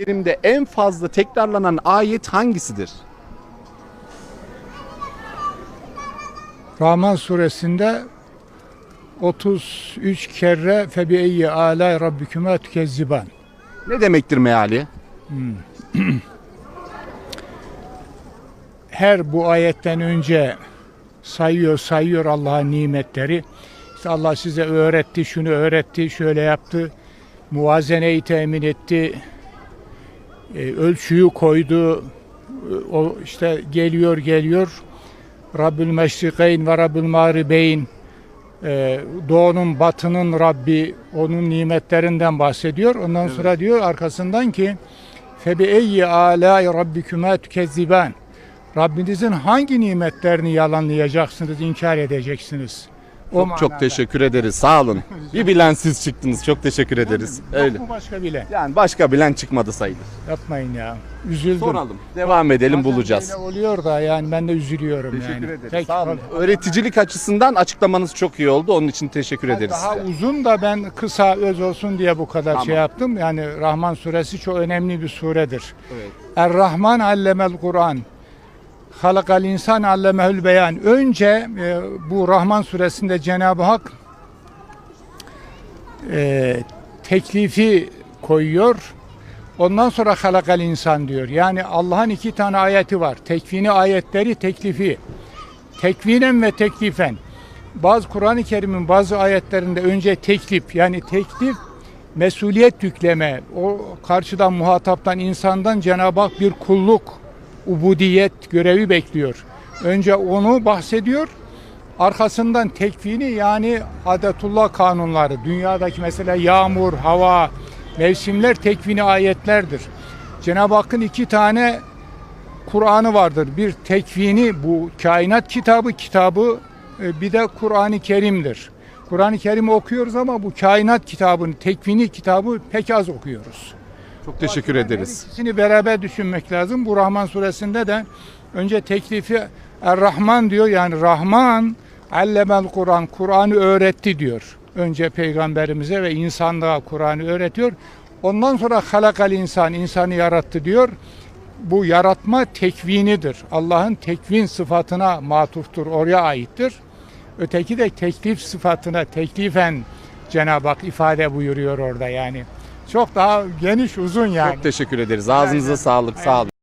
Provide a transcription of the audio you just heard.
Kerim'de en fazla tekrarlanan ayet hangisidir? Rahman suresinde 33 kere febi eyyi alay rabbiküme tükezziban. Ne demektir meali? Her bu ayetten önce sayıyor sayıyor Allah'ın nimetleri. İşte Allah size öğretti, şunu öğretti, şöyle yaptı. Muvazeneyi temin etti. E, ölçüyü koydu. e, O işte geliyor geliyor. Rabbül Meşrikeyn ve Rabbül Mağribeyn e, doğunun batının Rabbi onun nimetlerinden bahsediyor. Ondan sonra diyor arkasından ki febi eyyi alâi rabbikümâ tükezziban. Rabbinizin hangi nimetlerini yalanlayacaksınız, inkar edeceksiniz? Çok, çok manada. teşekkür ederiz. Sağ olun. Bir bilen siz çıktınız. Çok teşekkür ederiz. Yok Öyle. mu başka bile? Yani başka bilen çıkmadı sayılır. Yapmayın ya. Üzüldüm. Soralım. Devam edelim Bazen bulacağız. böyle oluyor da yani ben de üzülüyorum Teşekkür yani. ederiz. Peki, Sağ olun. Öğreticilik açısından açıklamanız çok iyi oldu. Onun için teşekkür ederiz Daha size. uzun da ben kısa öz olsun diye bu kadar Tamam. şey yaptım. Yani Rahman suresi çok önemli bir suredir. Evet. Er-Rahman allemel Kur'an. Halakal insan allemehül beyan. Önce e, bu Rahman suresinde Cenab-ı Hak e, teklifi koyuyor. Ondan sonra halakal insan diyor. Yani Allah'ın iki tane ayeti var. Tekvini ayetleri, teklifi. Tekvinen ve teklifen. Bazı Kur'an-ı Kerim'in bazı ayetlerinde önce teklif yani teklif mesuliyet yükleme. O karşıdan muhataptan insandan Cenab-ı Hak bir kulluk, ubudiyet görevi bekliyor. Önce onu bahsediyor. Arkasından tekvini yani adetullah kanunları, dünyadaki mesela yağmur, hava, mevsimler tekvini ayetlerdir. Cenab-ı Hakk'ın iki tane Kur'an'ı vardır. Bir tekvini bu kainat kitabı kitabı e, bir de Kur'an-ı Kerim'dir. Kur'an-ı Kerim'i okuyoruz ama bu kainat kitabını, tekvini kitabı pek az okuyoruz. Çok teşekkür Her ederiz. ikisini beraber düşünmek lazım. Bu Rahman suresinde de önce teklifi Er-Rahman diyor yani Rahman allemel Kur'an, Kur'an'ı öğretti diyor. Önce peygamberimize ve insanlığa Kur'an'ı öğretiyor. Ondan sonra halakal insan, insanı yarattı diyor. Bu yaratma tekvinidir. Allah'ın tekvin sıfatına matuftur, oraya aittir. Öteki de teklif sıfatına, teklifen Cenab-ı Hak ifade buyuruyor orada yani. Çok daha geniş, uzun yani. Çok teşekkür ederiz. Ağzınıza sağlık. Sağ olun.